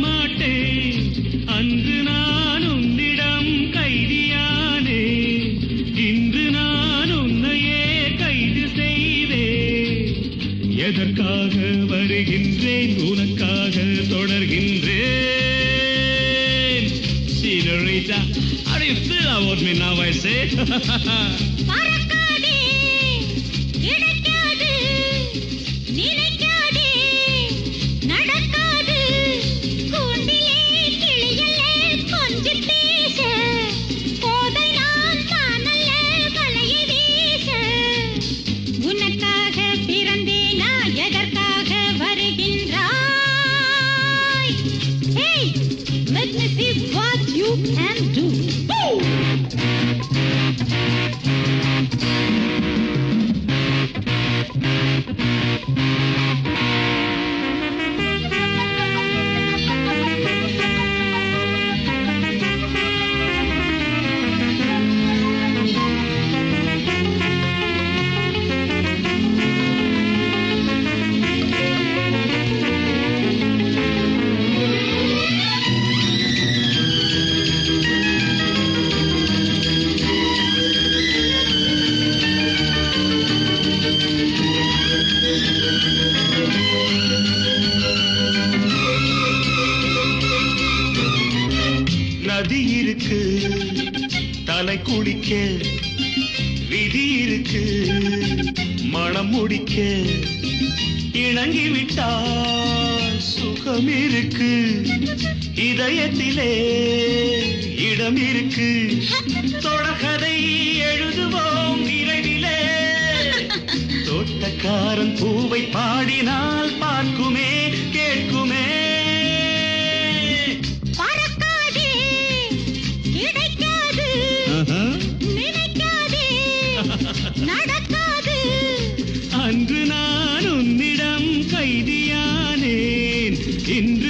பிறர் கையில் தரமாட்டேன் அன்று நான் உன்னிடம் கைதியானே. இன்று நான் உன்னையே கைது செய்தேன் எதற்காக வருகின்றேன்? உனக்காக தொடர்கின்றேன். Senorita, how do you feel about me now, I say? Can do. நதி இருக்கு. தலை குளிக்க விதி இருக்கு. மனம் முடிக்க இணங்கி விட்டால் சுகம் இருக்கு. இதயத்திலே இடம் இருக்கு. தொடர்கதை எழுதுவோம் விரைவிலே தோட்டக்காரன் பூவை பாடினால் இன்று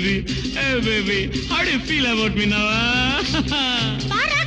baby, hey baby, how do you feel about me now?